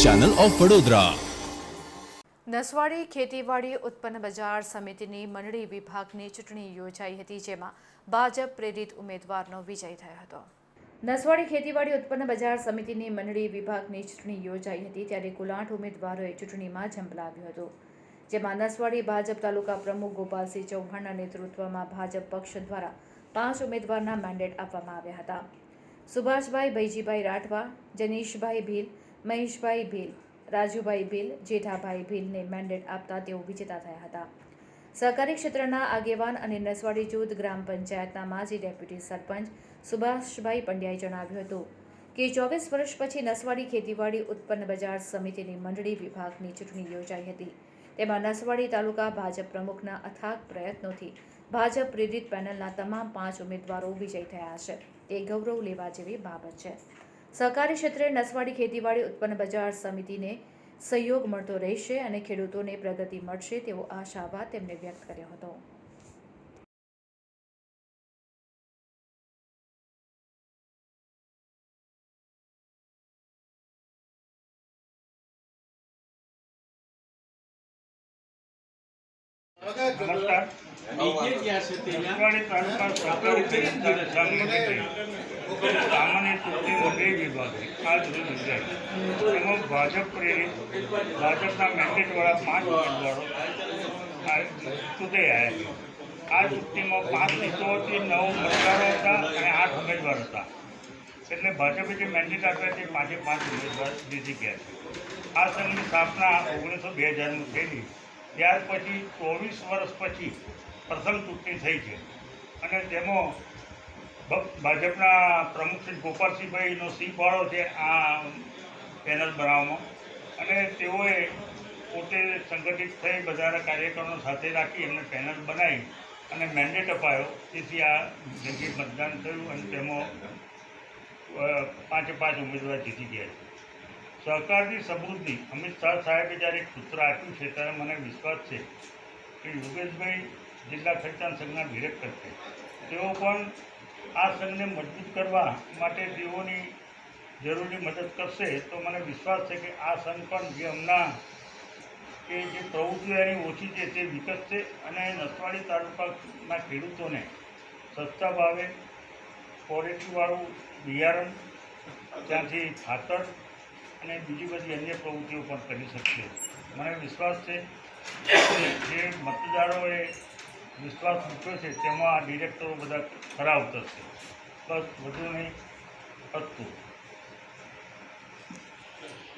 Channel of Vadodara. Naswadi ખેતીવાડી ઉત્પન્ન બજાર સમિતિની મંડળી વિભાગની ચૂંટણી યોજાઈ હતી, જેમાં ભાજપ પ્રેરિત ઉમેદવારનો વિજય થયો હતો. નસવાડી ખેતીવાડી ઉત્પન્ન બજાર સમિતિની મંડળી વિભાગની ચૂંટણી યોજાઈ હતી, ત્યારે કુલ આઠ ઉમેદવારોએ ચૂંટણીમાં ઝંપલાવ્યું હતું, જેમાં નસવાડી ભાજપ તાલુકા પ્રમુખ ગોપાલસિંહ ચૌહાણના નેતૃત્વમાં ભાજપ પક્ષ દ્વારા પાંચ ઉમેદવારના મેન્ડેટ આપવામાં આવ્યા હતા. સુભાષભાઈ ભૈજીભાઈ રાઠવા, જનીશભાઈ ભીલ મહેશભાઈ ભીલ, રાજુભાઈ ભીલ, જેઠાભાઈ ભીલને મેન્ડેટ આપતા તેઓ વિજેતા થયા હતા. સહકારી ક્ષેત્રના આગેવાન અને નસવાડી જૂથ ગ્રામ પંચાયતના માજી ડેપ્યુટી સરપંચ સુભાષભાઈ પંડ્યાએ જણાવ્યું હતું કે ચોવીસ વર્ષ પછી નસવાડી ખેતીવાડી ઉત્પન્ન બજાર સમિતિની મંડળી વિભાગની ચૂંટણી યોજાઈ હતી. તેમાં નસવાડી તાલુકા ભાજપ પ્રમુખના અથાગ પ્રયત્નોથી ભાજપ પ્રેરિત પેનલના તમામ પાંચ ઉમેદવારો વિજય થયા છે. તે ગૌરવ લેવા જેવી બાબત છે. સહકારી ક્ષેત્રે નસવાડી ખેતીવાડી ઉત્પન્ન બજાર સમિતિને સહયોગ મળતો રહેશે અને ખેડૂતોને પ્રગતિ મળશે તેવો આશાવાદ તેમણે વ્યક્ત કર્યો હતો. નમસ્કાર. નસવાડી તાલુકા સહકારી બેંકના સંમતિ સામાન્ય ચૂંટણી વગેરે વિભાગે આ રોજ યોજાઈ એમાં ભાજપ પ્રેરિત, ભાજપના મેન્ડેટવાળા પાંચ ઉમેદવારો ચૂંટાઈ આવ્યા છે. આ ચૂંટણીમાં પાંચ સીટોથી નવ મતદારો હતા અને આઠ ઉમેદવાર હતા. એટલે ભાજપે જે મેન્ડેટ આપ્યા તે પાંચે પાંચ ઉમેદવાર જીતી ગયા છે. આ સંઘની સ્થાપના ઓગણીસો બે હજારમાં થયેલી. ત્યાર પછી ચોવીસ વર્ષ પછી પ્રથમ ચૂંટણી થઈ છે. અને તેમાં ભાજપના પ્રમુખ શ્રી ગોપાલસિંહભાઈનો સિંહ ફાળો છે આ પેનલ બનાવવામાં. અને તેઓએ પોતે સંગઠિત થઈ બધાના કાર્યકરો સાથે રાખી એમને પેનલ બનાવી અને મેન્ડેટ અપાયો. તેથી આ જગ્યાએ મતદાન થયું અને તેમાં પાંચે પાંચ ઉમેદવાર જીતી ગયા છે. સહકારની સમૃદ્ધિ અમિત શાહ સાહેબે જ્યારે એક સૂત્ર આપ્યું છે ત્યારે મને વિશ્વાસ છે કે યોગેશભાઈ જિલ્લા ખર્ચાણ સંઘના ડિરેક્ટર છે. તેઓ પણ આ સંઘને મજબૂત કરવા માટે તેઓની જરૂરી મદદ કરશે, તો મને વિશ્વાસ છે કે આ સંઘ પણ જે હમણાં કે જે પ્રવૃત્તિઓ એની ઓછી છે તે વિકસશે અને નસવાડી તાલુકાના ખેડૂતોને સસ્તા ભાવે ક્વોલિટીવાળું બિયારણ, ત્યાંથી ખાતર અને બીજી બધી અન્ય પ્રવૃત્તિઓ પણ કરી શકશે મને વિશ્વાસ છે જે મતદારોએ વિશ્વાસ મૂક્યો છે તેમાં આ ડિરેક્ટરો બધા ખરા ઉતરશે. બસ વધુ નહીં હતું